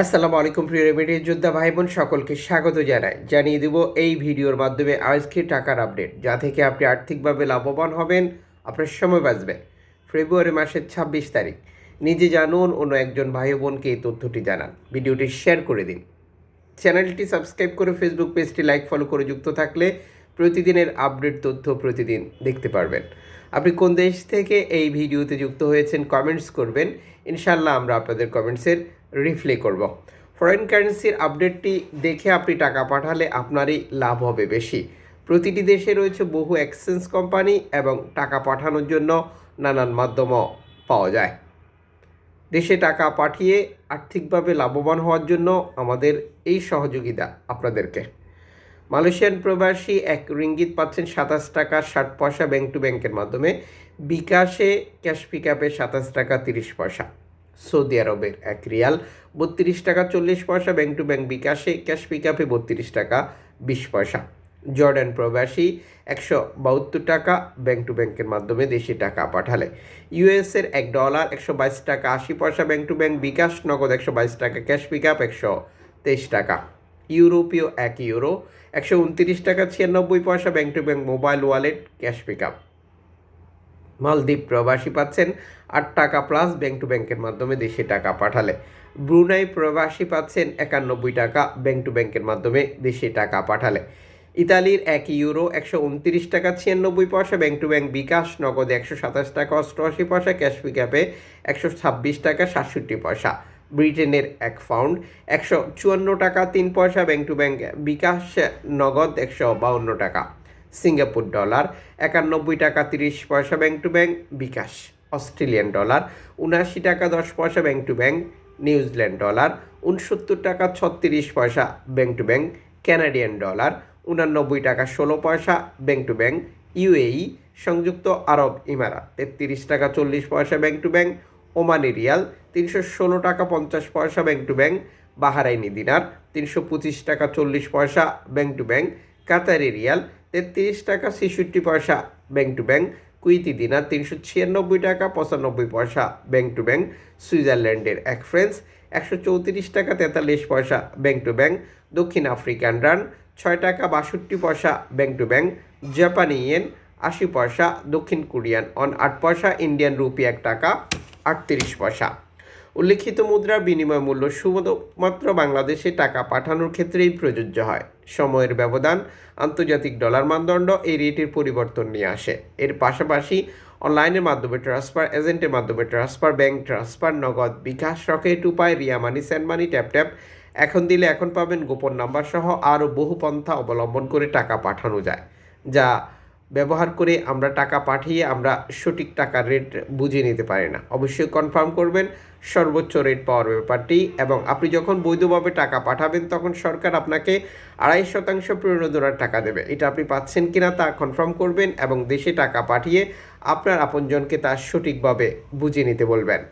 আসসালামু আলাইকুম, প্রিয় রেমিডির যোদ্ধা ভাই বোন সকলকে স্বাগত জানাই। জানিয়ে দেব এই ভিডিওর মাধ্যমে আজকে টাকার আপডেট। যা থেকে আপনি আর্থিকভাবে লাভবান হবেন, আপনার সময় বাঁচবে। ফেব্রুয়ারি মাসের ছাব্বিশ তারিখ। নিজে জানুন, অন্য একজন ভাই বোনকে এই তথ্যটি জানান। ভিডিওটি শেয়ার করে দিন। চ্যানেলটি সাবস্ক্রাইব করে ফেসবুক পেজটি লাইক, ফলো করে যুক্ত থাকলে প্রতিদিনের আপডেট তথ্য প্রতিদিন দেখতে পারবেন। আপনি কোন দেশ থেকে এই ভিডিওতে যুক্ত হয়েছেন, কমেন্টস করবেন। ইনশাল্লাহ আমরা আপনাদের কমেন্টসের রিপ্লে করব। ফরেন কারেন্সির আপডেটটি দেখে আপনি টাকা পাঠালে আপনারই লাভ হবে বেশি। প্রতিটি দেশে রয়েছে বহু এক্সচেঞ্জ কোম্পানি এবং টাকা পাঠানোর জন্য নানান মাধ্যমও পাওয়া যায়। দেশে টাকা পাঠিয়ে আর্থিকভাবে লাভবান হওয়ার জন্য আমাদের এই সহযোগিতা আপনাদেরকে। মালয়েশিয়ান প্রবাসী এক রিঙ্গিত পাচ্ছেন সাতাশ টাকা ষাট পয়সা ব্যাংক টু ব্যাংকের মাধ্যমে। বিকাশে ক্যাশ পিকআপে সাতাশ টাকা তিরিশ পয়সা। সৌদি আরবের এক রিয়াল, বত্রিশ টাকা চল্লিশ পয়সা, ব্যাংক টু ব্যাংক বিকাশে, ক্যাশ পিকআপে বত্রিশ টাকা বিশ পয়সা। জর্ডান প্রবাসী একশো বাহাত্তর টাকা, ব্যাংক টু ব্যাংকের মাধ্যমে দেশে টাকা পাঠালে। ইউএসের এক ডলার, একশো বাইশ টাকা আশি পয়সা, ব্যাংক টু ব্যাংক বিকাশ, নগদ একশো বাইশ টাকা, ক্যাশ পিকআপ একশো তেইশ টাকা। ইউরোপীয় এক ইউরো, একশো উনত্রিশ টাকা ছিয়ানব্বই পয়সা, bank to bank mobile wallet, cash pickup. মালদ্বীপ প্রবাসী পাচ্ছেন আট টাকা প্লাস ব্যাংক টু ব্যাংকের মাধ্যমে দেশে টাকা পাঠালে। ব্রুনাই প্রবাসী পাচ্ছেন একানব্বই টাকা ব্যাংক টু ব্যাংকের মাধ্যমে দেশে টাকা পাঠালে। ইতালির এক ইউরো একশো উনত্রিশ টাকা ছিয়ানব্বই পয়সা ব্যাংক টু ব্যাংক বিকাশ নগদে একশো সাতাশ টাকা, অষ্টআশি পয়সা ক্যাশ পিকআপে একশো ছাব্বিশ টাকা সাতষট্টি পয়সা। ব্রিটেনের এক পাউন্ড একশো চুয়ান্ন টাকা তিন পয়সা ব্যাংক টু ব্যাংক বিকাশ নগদ একশো বাউন্ন টাকা। সিঙ্গাপুর ডলার, একানব্বই টাকা তিরিশ পয়সা bank to bank, bKash, Australian dollar, উনআশি টাকা দশ পয়সা bank to bank, New Zealand dollar, উনসত্তর টাকা ছত্রিশ পয়সা bank to bank, Canadian dollar, উনানব্বই টাকা ষোলো পয়সা ব্যাংক টু ব্যাংক, ইউএই, সংযুক্ত আরব ইমারাত, তেত্রিশ টাকা চল্লিশ পয়সা bank to bank, Omani rial, তিনশো ষোলো টাকা পঞ্চাশ পয়সা bank to bank, Bahraini dinar, তিনশো পঁচিশ টাকা চল্লিশ পয়সা bank to bank, Qatari rial তেত্রিশ টাকা ছেষট্টি পয়সা। Bank to bank, Kuwaiti dinar তিনশো ছিয়ানব্বই টাকা, পঁচানব্বই পয়সা। ব্যাংক টু ব্যাংক, সুইজারল্যান্ডের এক ফ্রেন্স একশো চৌত্রিশ টাকা তেতাল্লিশ পয়সা। ব্যাংক টু ব্যাংক, দক্ষিণ আফ্রিকান রান, ছয় টাকা বাষট্টি পয়সা। ব্যাংক টু ব্যাংক, জাপানি ইয়েন, আশি পয়সা। দক্ষিণ কোরিয়ান, অন আট পয়সা। ইন্ডিয়ান রুপি এক টাকা, আটত্রিশ পয়সা। উল্লেখিত মুদ্রার বিনিময় মূল্য শুধুমাত্র বাংলাদেশে টাকা পাঠানোর ক্ষেত্রেই প্রযোজ্য হয়। সময়ের ব্যবধান, আন্তর্জাতিক ডলার মানদণ্ড এই রেটের পরিবর্তন নিয়ে আসে। এর পাশাপাশি অনলাইনের মাধ্যমে ট্রান্সফার এজেন্টের মাধ্যমে transfer bank, transfer Nagad bKash Rocket, Upay, Ria Money, send money, tap tap. এখন দিলে এখন পাবেন গোপন নাম্বার সহ আরও বহু পন্থা অবলম্বন করে টাকা পাঠানো যায়, যা ব্যবহার করে আমরা টাকা পাঠিয়ে আমরা সঠিক টাকার রেট বুঝে নিতে পারি না। অবশ্যই কনফার্ম করবেন, সর্বোচ্চ রেট পাওয়ার ব্যাপারটি এবং আপনি যখন বৈধভাবে টাকা পাঠাবেন তখন সরকার আপনাকে আড়াই শতাংশ প্রণোদনার টাকা দেবে। এটা আপনি পাচ্ছেন কিনা তা কনফার্ম করবেন এবং দেশে টাকা পাঠিয়ে আপনার আপনজনকে তা সঠিকভাবে বুঝে নিতে বলবেন।